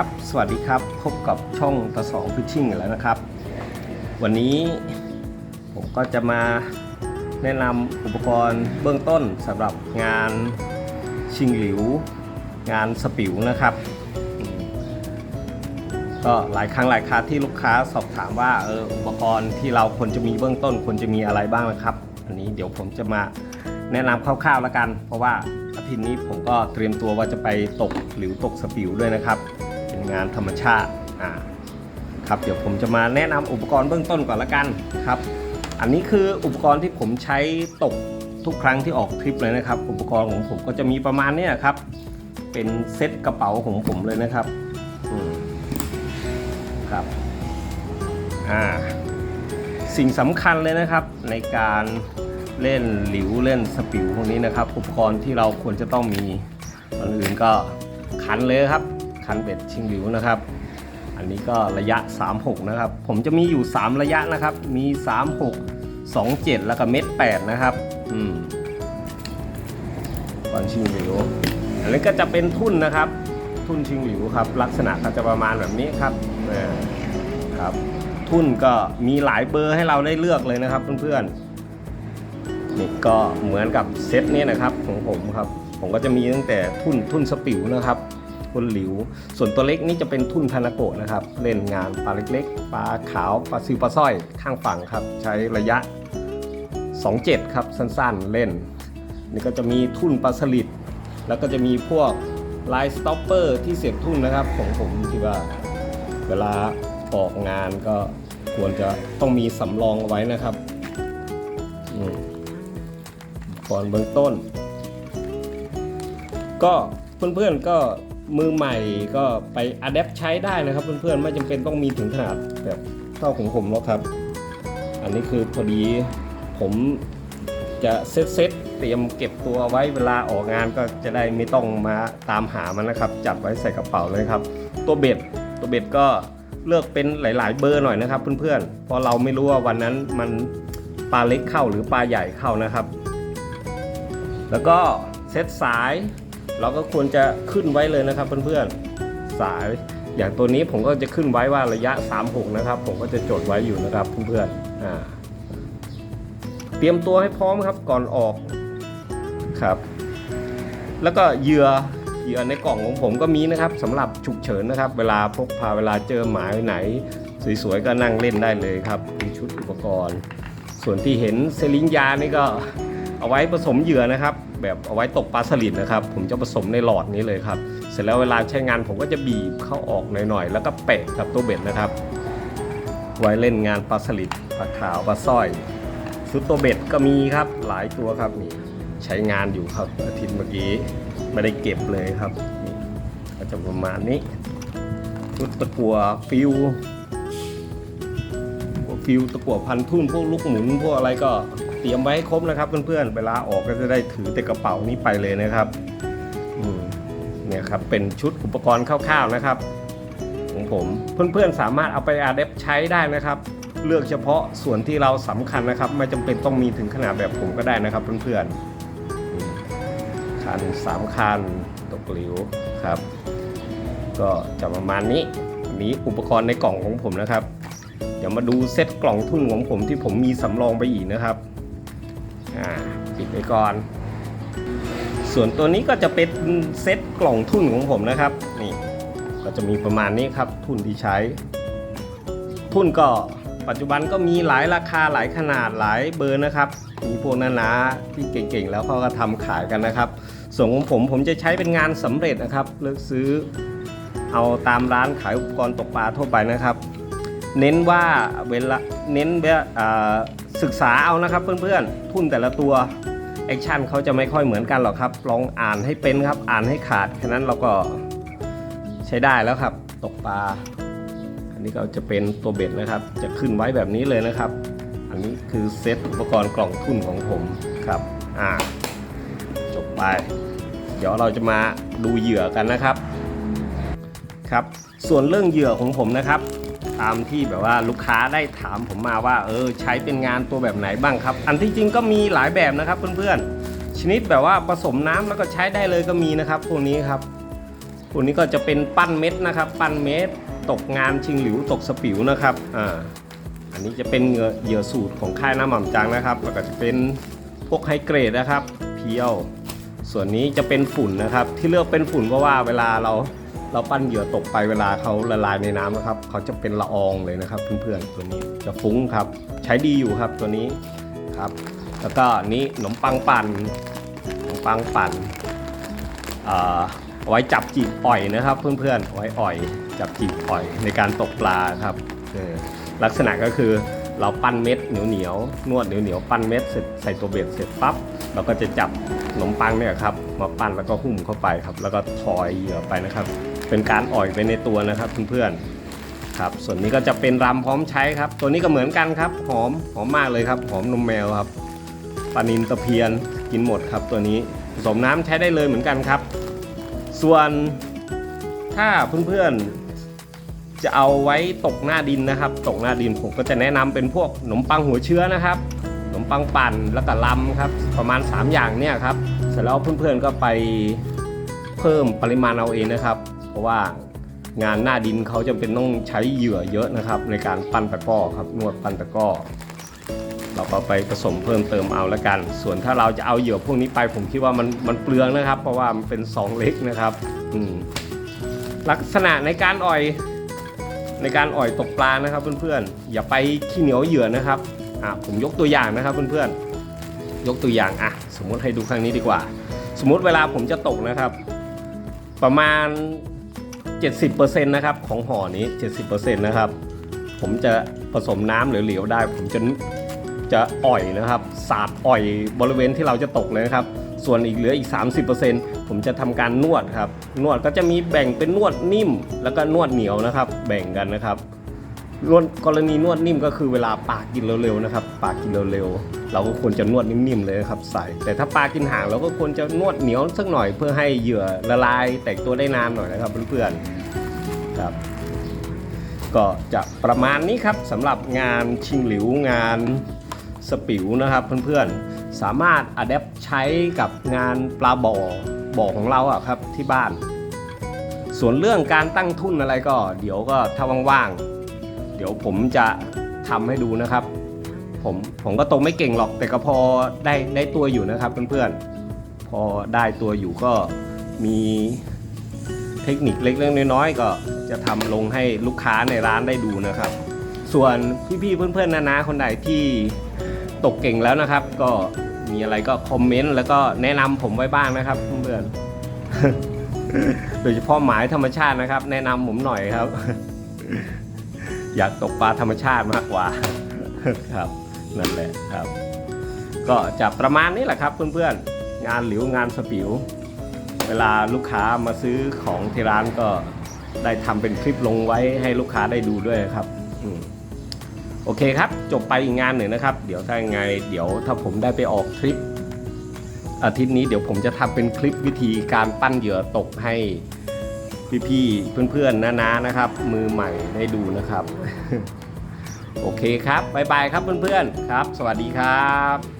ครับ สวัสดีครับ พบกับช่องตะสองพิชชิ่งแล้วนะครับ วันนี้ผมก็จะมาแนะนำอุปกรณ์เบื้องต้นสำหรับงานชิงหลิว งานสปิวนะครับ ก็หลายครั้งหลายคราที่ลูกค้าสอบถามว่าเอออุปกรณ์ที่เราควรจะมีเบื้องต้นควรจะมีอะไรบ้างนะครับ อันนี้เดี๋ยวผมจะมาแนะนำคร่าวๆแล้วกัน เพราะว่าอาทิตย์นี้ผมก็เตรียมตัวว่าจะไปตกหลิวตกสปิวด้วยนะครับ งานธรรมชาติอ่าครับเดี๋ยวผมจะมาแนะนำอุปกรณ์เบื้องต้นก่อนละกันครับ อันนี้คืออุปกรณ์ที่ผมใช้ตกทุกครั้งที่ออกทริปเลยนะครับ อุปกรณ์ของผมก็จะมีประมาณนี้ครับ เป็นเซ็ตกระเป๋าของผมเลยนะครับครับอ่าสิ่งสำคัญเลยนะครับในการเล่นหลิวเล่นสปิวพวกนี้นะครับ อุปกรณ์ที่เราควรจะต้องมีก่อนอื่นก็คันเลยครับ คันเบ็ดชิงหลิวนะครับ อันนี้ก็ระยะ 36 นะครับ ผมจะมีอยู่ 3 ระยะนะครับ มี 36 27 แล้วก็เม็ด8นะครับ อืมก่อนชิงหลิว อันนี้ก็จะเป็นทุ่นนะครับ ทุ่นชิงหลิวครับ ลักษณะก็จะประมาณแบบนี้ครับอ่าครับ ทุ่นก็มีหลายเบอร์ให้เราได้เลือกเลยนะครับเพื่อนๆนี่ก็เหมือนกับเซตนี้นะครับของผมครับ ผมก็จะมีตั้งแต่ทุ่นทุ่นสปิวนะครับ ทุ่นหลิว ส่วนตัวเล็กนี่จะเป็นทุ่นทานาโกะนะครับ เล่นงานปลาเล็กๆ ปลาขาว ปลาซิวปลาสร้อยข้างฝั่งครับ ใช้ระยะ 27 ครับ สั้นๆ เล่น นี่ก็จะมีทุ่นปลาสลิด แล้วก็จะมีพวกลายสต็อปเปอร์ที่เสียบทุ่นนะครับ ของผมที่ว่าเวลาออกงานก็ควรจะต้องมีสำรองไว้นะครับอืมก่อนเบื้องต้น ก็เพื่อนๆก็ มือใหม่ก็ไปอัดแอปใช้ได้นะครับเพื่อนๆไม่จำเป็นต้องมีถึงขนาดแบบเท่าของผมหรอกครับ อันนี้คือพอดีผมจะเซตเซตเตรียมเก็บตัวไว้เวลาออกงานก็จะได้ไม่ต้องมาตามหามันนะครับ จับไว้ใส่กระเป๋าเลยครับ ตัวเบ็ดตัวเบ็ดก็เลือกเป็นหลาย ๆ เบอร์หน่อยนะครับ เพื่อนๆเพราะเราไม่รู้ว่าวันนั้นมันปลาเล็กเข้าหรือปลาใหญ่เข้านะครับ แล้วก็เซตสาย เราก็ควรจะขึ้นไว้เลยนะครับเพื่อนๆสายอย่างตัวนี้ผมก็จะขึ้นไว้ว่าระยะ 36 นะครับ ผมก็จะจดไว้อยู่นะครับเพื่อนๆเตรียมตัวให้พร้อมครับก่อนออกครับ แล้วก็เหยื่อเหยื่อในกล่องของผมก็มีนะครับสำหรับฉุกเฉินนะครับ เวลาพกพาเวลาเจอหมายไหน สวยๆก็นั่งเล่นได้เลยครับมีชุดอุปกรณ์ ส่วนที่เห็นเซลิงยานี่ก็เอาไว้ผสมเหยื่อนะครับ แบบเอาไว้ตกปลาสลิดนะครับ ผมจะผสมในหลอดนี้เลยครับ เสร็จแล้วเวลาใช้งานผมก็จะบีบเข้าออกหน่อยๆ แล้วก็แปะกับตัวเบ็ดนะครับ ไว้เล่นงานปลาสลิดปลาขาวปลาสร้อยชุดตัวเบ็ดก็มีครับหลายตัวครับนี่ใช้งานอยู่ครับอาทิตย์เมื่อกี้ไม่ได้เก็บเลยครับนี่ก็จะประมาณนี้ชุดตะกัวฟิวพวฟิวตะกัวพันทุ่นพวกลูกหมุนพวกอะไรก็ เตรียมไว้ให้ครบนะครับเพื่อนๆเวลาออกก็จะได้ถือแต่กระเป๋านี้ไปเลยนะครับเนี่ยครับเป็นชุดอุปกรณ์คร่าวๆนะครับ ของผมเพื่อนๆสามารถเอาไปอาเดฟใช้ได้นะครับ เลือกเฉพาะส่วนที่เราสำคัญนะครับ ไม่จำเป็นต้องมีถึงขนาดแบบผมก็ได้นะครับเพื่อนๆคันสามคันตกหลิวครับ ก็จะประมาณนี้อันนี้อุปกรณ์ในกล่องของผมนะครับ เดี๋ยวมาดูเซตกล่องทุ่นของผมที่ผมมีสำรองไปอีกนะครับ อ่าปิดไปก่อน ส่วนตัวนี้ก็จะเป็นเซตกล่องทุ่นของผมนะครับ นี่ ก็จะมีประมาณนี้ครับ ทุ่นที่ใช้ ทุ่นก็ปัจจุบันก็มีหลายราคาหลายขนาดหลายเบอร์นะครับ มีพวกหนาๆที่เก่งๆ แล้วเขาก็ทำขายกันนะครับ ส่วนของผมผมจะใช้เป็นงานสำเร็จนะครับ เลือกซื้อเอาตามร้านขายอุปกรณ์ตกปลาทั่วไปนะครับ เน้นว่าเวลาเน้นแบบศึกษาเอานะครับเพื่อนๆ ทุ่นแต่ละตัวแอคชั่นเขาจะไม่ค่อยเหมือนกันหรอกครับ ลองอ่านให้เป็นครับ อ่านให้ขาดแค่นั้นเราก็ใช้ได้แล้วครับ ตกปลา อันนี้ก็จะเป็นตัวเบ็ดนะครับ จะขึ้นไว้แบบนี้เลยนะครับ อันนี้คือเซตอุปกรณ์กล่องทุนของผมครับ อ่า จบไป เดี๋ยวเราจะมาดูเหยื่อกันนะครับ ครับ ส่วนเรื่องเหยื่อของผมนะครับ ตามที่แบบว่าลูกค้าได้ถามผมมาว่า เออ ใช้เป็นงานตัวแบบไหนบ้างครับ อันที่จริงก็มีหลายแบบนะครับเพื่อนๆชนิดแบบว่าผสมน้ำแล้วก็ใช้ได้เลยก็มีนะครับพวกนี้ครับพวกนี้ก็จะเป็นปั้นเม็ดนะครับ ปั้นเม็ดตกงานชิงหลิวตกสปิวนะครับอ่าอันนี้จะเป็นเหยื่อเหยื่อสูตรของค่ายน้ำหม่ำจังนะครับแล้วก็จะเป็นพวกไฮเกรดนะครับเพียว ส่วนนี้จะเป็นฝุ่นนะครับ ที่เลือกเป็นฝุ่นเพราะว่าเวลาเรา เราปั้นเหยื่อตกไปเวลาเขาละลายในน้ำนะครับเขาจะเป็นละอองเลยนะครับเพื่อนๆตัวนี้จะฟุ้งครับ ใช้ดีอยู่ครับตัวนี้ครับ แล้วก็นี้ขนมปังปั่นขนมปังปั่นอ่าเอาไว้จับจีบอ่อยนะครับ เพื่อนๆไว้อ่อยจับจีบอ่อยในการตกปลาครับลักษณะก็คือเราปั้นเม็ดเหนียวเหนียวๆนวดเหนียวเหนียวๆปั้นเม็ดเสร็จใส่ตัวเบ็ดเสร็จปั๊บเราก็จะจับขนมปังเนี่ยครับมาปั้นแล้วก็หุ้มเข้าไปครับ แล้วก็ทอยเหยื่อไปนะครับ เป็นการอ่อยไปในตัวนะครับเพื่อนๆครับ ส่วนนี้ก็จะเป็นรำพร้อมใช้ครับ ตัวนี้ก็เหมือนกันครับ หอมหอมมากเลยครับ หอมนมแมวครับปลานินตะเพียนกินหมดครับ ตัวนี้ผสมน้ำใช้ได้เลยเหมือนกันครับ ส่วนถ้าเพื่อนๆจะเอาไว้ตกหน้าดินนะครับ ตกหน้าดินผมก็จะแนะนำเป็นพวกขนมปังหัวเชื้อนะครับขนมปังปั่นแล้วก็ลำครับ ประมาณ 3 อย่างเนี่ยครับเสร็จแล้วเพื่อนๆก็ไปเพิ่มปริมาณเอาเองนะครับ ราะว่างานหน้าดินเขาจะเป็นต้องใช้เหยื่อเยอะนะครับ ในการปั้นตะก้อครับนวดปั้นตะก้อ เราก็ไปผสมเพิ่มเติมเอาละกัน ส่วนถ้าเราจะเอาเหยื่อพวกนี้ไปผมคิดว่ามันมันเปลืองนะครับ เพราะว่ามันเป็นซองเล็กนะครับลักษณะในการอ่อยในการอ่อยตกปลานะครับเพื่อนๆ อย่าไปขี้เหนียวเหยื่อนะครับอะผมยกตัวอย่างนะครับเพื่อนๆ ยกตัวอย่างอะสมมติให้ดูครั้งนี้ดีกว่า สมมติเวลาผมจะตกนะครับ ประมาณ 70%นะครับของห่อนี้ 70%นะครับ ผมจะผสมน้ำเหลวๆได้ ผมจะจะอ่อยนะครับ สาดอ่อยบริเวณที่เราจะตกเลยนะครับ ส่วนอีกเหลืออีก 30%ผมจะทำการนวดครับ นวดก็จะมีแบ่งเป็นนวดนิ่ม แล้วก็นวดเหนียวนะครับ แบ่งกันนะครับ นวดกรณีนวดนิ่มก็คือเวลาปลากินเร็วๆนะครับปลากินเร็วๆ เราก็ควรจะนวดนิ่มๆเลยนะครับใส่ แต่ถ้าปลากินห่างเราก็ควรจะนวดเหนียวสักหน่อยเพื่อให้เหยื่อละลายแตกตัวได้นานหน่อยนะครับเพื่อนๆครับ ก็จะประมาณนี้ครับสำหรับงานชิงหลิวงานสปิวนะครับเพื่อนๆ สามารถอัดแอปใช้กับงานปลาบ่อบ่อของเราอะครับที่บ้าน ส่วนเรื่องการตั้งทุนอะไรก็ เดี๋ยวก็ถ้าว่างๆ เดี๋ยวผมจะทำให้ดูนะครับ ผมผมก็ตรงไม่เก่งหรอกแต่ก็พอได้ได้ตัวอยู่นะครับเพื่อนๆพอได้ตัวอยู่ก็มีเทคนิคเล็กๆน้อยๆก็จะทำลงให้ลูกค้าในร้านได้ดูนะครับ ส่วนพี่ๆเพื่อนๆนานาคนใดที่ตกเก่งแล้วนะครับ ก็มีอะไรก็คอมเมนต์แล้วก็แนะนำผมไว้บ้างนะครับเพื่อนๆโดยเฉพาะหมายธรรมชาตินะครับ แนะนำผมหน่อยครับ อยากตกปลาธรรมชาติมากกว่าครับนั่นแหละครับ ก็จะประมาณนี้แหละครับเพื่อนๆงานหลิวงานสปิว เวลาลูกค้ามาซื้อของที่ร้านก็ได้ทำเป็นคลิปลงไว้ให้ลูกค้าได้ดูด้วยครับโอเคครับ จบไปอีกงานหนึ่งนะครับ เดี๋ยวถ้ายังไง เดี๋ยวถ้าผมได้ไปออกทริปอาทิตย์นี้เดี๋ยวผมจะทำเป็นคลิปวิธีการปั้นเหยื่อตกให้ พี่ๆเพื่อนๆน้าๆนะครับ มือใหม่ได้ดูนะครับ โอเคครับบ๊ายบายครับเพื่อนๆครับ สวัสดีครับ